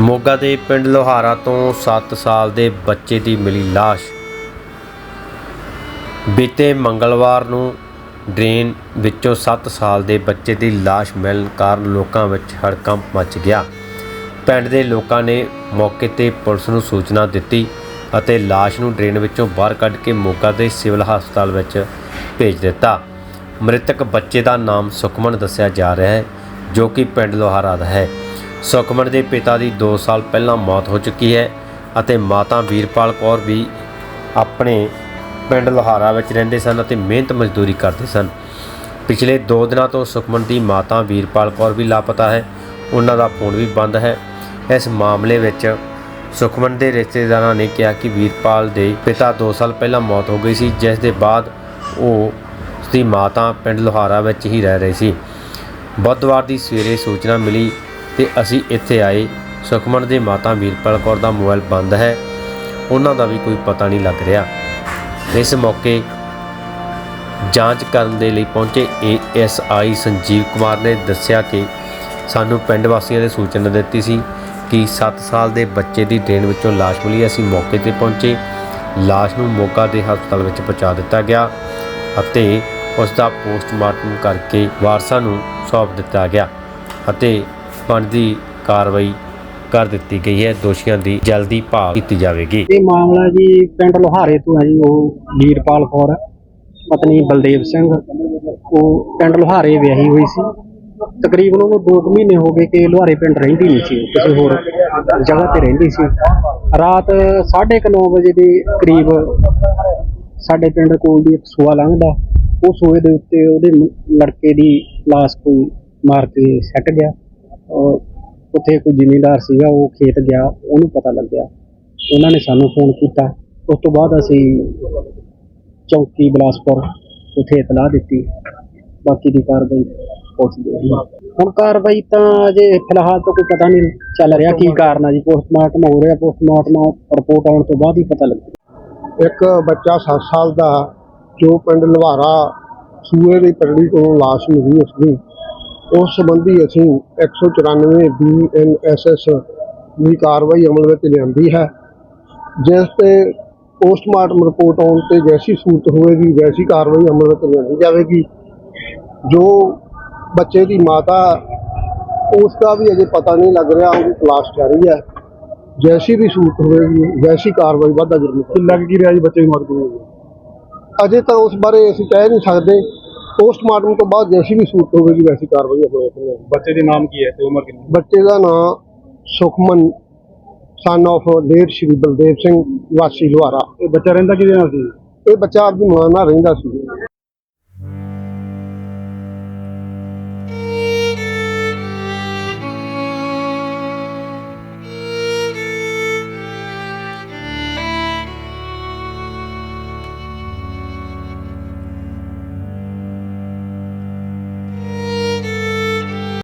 ਮੋਗਾ ਦੇ ਪਿੰਡ ਲੋਹਾਰਾ ਤੋਂ 7 ਸਾਲ ਦੇ ਬੱਚੇ ਦੀ ਮਿਲੀ ਲਾਸ਼। ਬੀਤੇ ਮੰਗਲਵਾਰ ਨੂੰ ਡਰੇਨ ਵਿੱਚੋਂ 7 ਸਾਲ ਦੇ ਬੱਚੇ ਦੀ ਲਾਸ਼ ਮਿਲਣ ਕਾਰਨ ਲੋਕਾਂ ਵਿੱਚ ਹੜਕੰਪ ਮਚ ਗਿਆ। ਪਿੰਡ ਦੇ ਲੋਕਾਂ ਨੇ ਮੌਕੇ ਤੇ ਪੁਲਿਸ ਨੂੰ ਸੂਚਨਾ ਦਿੱਤੀ ਅਤੇ ਲਾਸ਼ ਨੂੰ ਡਰੇਨ ਵਿੱਚੋਂ ਬਾਹਰ ਕੱਢ ਕੇ ਮੋਗਾ ਦੇ ਸਿਵਲ ਹਸਪਤਾਲ ਵਿੱਚ ਭੇਜ ਦਿੱਤਾ। ਮ੍ਰਿਤਕ ਬੱਚੇ ਦਾ ਨਾਮ ਸੁਖਮਨ ਦੱਸਿਆ ਜਾ ਰਿਹਾ ਹੈ, ਜੋ ਕਿ ਪਿੰਡ ਲੋਹਾਰਾ ਦਾ ਹੈ। ਸੁਖਮਨ ਦੇ ਪਿਤਾ ਦੀ 2 ਸਾਲ ਪਹਿਲਾਂ ਮੌਤ ਹੋ ਚੁੱਕੀ ਹੈ ਅਤੇ ਮਾਤਾ ਵੀਰਪਾਲ ਕੌਰ ਵੀ ਆਪਣੇ ਪਿੰਡ ਲੋਹਾਰਾ ਵਿੱਚ ਰਹਿੰਦੇ ਸਨ ਅਤੇ ਮਿਹਨਤ ਮਜ਼ਦੂਰੀ ਕਰਦੇ ਸਨ। ਪਿਛਲੇ 2 ਦਿਨਾਂ ਤੋਂ ਸੁਖਮਨ ਦੀ ਮਾਤਾ ਵੀਰਪਾਲ ਕੌਰ ਵੀ ਲਾਪਤਾ ਹੈ। ਉਹਨਾਂ ਦਾ ਫੋਨ ਵੀ ਬੰਦ ਹੈ। ਇਸ ਮਾਮਲੇ ਵਿੱਚ ਸੁਖਮਨ ਦੇ ਰਿਸ਼ਤੇਦਾਰਾਂ ਨੇ ਕਿਹਾ ਕਿ ਵੀਰਪਾਲ ਦੇ ਪਿਤਾ 2 ਸਾਲ ਪਹਿਲਾਂ ਮੌਤ ਹੋ ਗਈ ਸੀ, ਜਿਸ ਦੇ ਬਾਅਦ ਉਹ ਉਸਦੀ ਮਾਤਾ ਪਿੰਡ ਲੋਹਾਰਾ ਵਿੱਚ ਹੀ ਰਹਿ ਰਹੀ ਸੀ। ਬੁੱਧਵਾਰ ਦੀ ਸਵੇਰੇ ਸੂਚਨਾ ਮਿਲੀ ਤੇ ਅਸੀਂ ਇੱਥੇ ਆਏ। ਸੁਖਮਨ ਦੇ ਮਾਤਾ ਵੀਰਪਾਲ ਕੌਰ ਦਾ ਮੋਬਾਈਲ ਬੰਦ ਹੈ। ਉਹਨਾਂ ਦਾ ਵੀ ਕੋਈ ਪਤਾ ਨਹੀਂ ਲੱਗ ਰਿਹਾ। ਇਸ ਮੌਕੇ ਜਾਂਚ ਕਰਨ ਦੇ ਲਈ ਪਹੁੰਚੇ ਏਐਸਆਈ ਸੰਜੀਵ ਕੁਮਾਰ ਨੇ ਦੱਸਿਆ ਕਿ ਸਾਨੂੰ ਪਿੰਡ ਵਾਸੀਆਂ ਨੇ ਸੂਚਨਾ ਦਿੱਤੀ ਸੀ ਕਿ 7 ਸਾਲ ਦੇ ਬੱਚੇ ਦੀ ਡਰੇਨ ਵਿੱਚੋਂ ਲਾਸ਼ ਮਿਲੀ। ਅਸੀਂ ਮੌਕੇ ਤੇ ਪਹੁੰਚੇ। ਲਾਸ਼ ਨੂੰ ਮੋਗਾ ਦੇ ਹਸਪਤਾਲ ਵਿੱਚ ਪਹੁੰਚਾ ਦਿੱਤਾ ਗਿਆ ਅਤੇ ਉਸ ਦਾ ਪੋਸਟਮਾਰਟਮ ਕਰਕੇ ਵਾਰਸਾਂ ਨੂੰ ਸੌਂਪ ਦਿੱਤਾ ਗਿਆ ਅਤੇ ਬਣਦੀ ਕਾਰਵਾਈ ਕਰ ਦਿੱਤੀ ਗਈ ਹੈ। ਦੋਸ਼ੀਆਂ ਦੀ ਜਲਦੀ ਭਾਲ ਕੀਤੀ ਜਾਵੇਗੀ। ਇਹ ਮਾਮਲਾ ਜੀ ਪਿੰਡ ਲੋਹਾਰੇ ਤੋਂ ਹੈ ਜੀ, ਉਹ ਵੀਰਪਾਲ ਕੌਰ, ਪਤਨੀ ਬਲਦੇਵ ਸਿੰਘ। ਉਹ ਪਿੰਡ ਲੋਹਾਰੇ ਵਿਆਹੀ ਹੋਈ ਸੀ। ਤਕਰੀਬਨ ਉਹਨੂੰ 2 ਮਹੀਨੇ ਹੋ ਗਏ ਕਿ ਲੋਹਾਰੇ ਪਿੰਡ ਰਹਿੰਦੀ ਨਹੀਂ ਸੀ, ਕਿਸੇ ਹੋਰ ਜਗ੍ਹਾ ਤੇ ਰਹਿੰਦੀ ਸੀ। ਰਾਤ 9:30 ਵਜੇ ਦੇ ਕਰੀਬ ਸਾਡੇ ਪਿੰਡ ਕੋਲ ਦੀ ਇੱਕ ਸੂਆ ਲੰਘਦਾ। ਉਹ ਸੂਏ ਦੇ ਉੱਤੇ ਉਹਦੇ ਲੜਕੇ ਦੀ ਲਾਸ਼ ਕੋਈ ਮਾਰ ਕੇ ਸੱਟ ਗਿਆ। ਉੱਥੇ ਕੋਈ ਜ਼ਿਮੀਂਦਾਰ ਸੀਗਾ, ਉਹ ਖੇਤ ਗਿਆ, ਉਹਨੂੰ ਪਤਾ ਲੱਗਿਆ। ਉਹਨਾਂ ਨੇ ਸਾਨੂੰ ਫੋਨ ਕੀਤਾ। ਉਸ ਤੋਂ ਬਾਅਦ ਅਸੀਂ ਚੌਕੀ ਬਲਾਸਪੁਰ ਉੱਥੇ ਇਤਲਾਹ ਦਿੱਤੀ। ਬਾਕੀ ਦੀ ਕਾਰਵਾਈ ਪੁਲਿਸ ਹੁਣ ਕਾਰਵਾਈ ਤਾਂ ਅਜੇ ਫਿਲਹਾਲ ਤਾਂ ਕੋਈ ਪਤਾ ਨਹੀਂ ਚੱਲ ਰਿਹਾ ਕੀ ਕਾਰਨ ਆ ਜੀ। ਪੋਸਟਮਾਰਟਮ ਹੋ ਰਿਹਾ, ਪੋਸਟਮਾਰਟਮ ਰਿਪੋਰਟ ਆਉਣ ਤੋਂ ਬਾਅਦ ਹੀ ਪਤਾ ਲੱਗੂ। ਇੱਕ ਬੱਚਾ 7 ਸਾਲ ਦਾ, ਜੋ ਪਿੰਡ ਲਵਾਰਾ ਸੂਏ ਦੀ ਪਰੜੀ ਤੋਂ ਲਾਸ਼ ਮਿਲੀ ਉਸ ਦੀ ਉਸ ਸੰਬੰਧੀ ਅਸੀਂ 194 ਬੀਐਨਐਸਐਸ ਦੀ ਕਾਰਵਾਈ ਅਮਲ ਵਿੱਚ ਲਿਆਂਦੀ ਹੈ। ਜਿਸ ਤੇ ਪੋਸਟਮਾਰਟਮ ਰਿਪੋਰਟ ਆਉਣ ਤੇ ਜੈਸੀ ਸੂਰਤ ਹੋਵੇਗੀ ਵੈਸੀ ਕਾਰਵਾਈ ਅਮਲ ਵਿੱਚ ਲਿਆਂਦੀ ਜਾਵੇਗੀ। ਜੋ ਬੱਚੇ ਦੀ ਮਾਤਾ ਉਸ ਦਾ ਵੀ ਅਜੇ ਪਤਾ ਨਹੀਂ ਲੱਗ ਰਿਹਾ ਉਹਦੀ ਤਲਾਸ਼ ਜਾਰੀ ਹੈ। ਜੈਸੀ ਵੀ ਸੂਰਤ ਹੋਵੇਗੀ ਵੈਸੀ ਕਾਰਵਾਈ ਵਾਧਾ ਜ਼ਰੂਰ ਲੱਗ ਕੀ ਰਿਹਾ ਜੀ ਬੱਚੇ ਦੀ ਮੌਤ ਹੋਈ? ਅਜੇ ਤਾਂ ਉਸ ਬਾਰੇ ਅਸੀਂ ਕਹਿ ਨਹੀਂ ਸਕਦੇ। ਪੋਸਟਮਾਰਟਮ ਤੋਂ ਬਾਅਦ ਜੈਸੀ ਵੀ ਸੂਰਤ ਹੋਵੇਗੀ ਵੈਸੀ ਕਾਰਵਾਈ ਕਰਾਂਗੇ ਬੱਚੇ ਦੇ ਨਾਮ ਕੀ ਹੈ ਤੇ ਉਮਰ ਕਿੰਨੀ ਬੱਚੇ ਦਾ ਨਾਮ Sukhman son of late Shri Baldev Singh ਵਾਸੀ ਲੁਹਾਰਾ। ਇਹ ਬੱਚਾ ਰਹਿੰਦਾ ਕਿਹਦੇ ਨਾਲ ਸੀ? ਇਹ ਬੱਚਾ ਆਪਦੀ ਮਾਂ ਨਾਲ ਰਹਿੰਦਾ ਸੀ।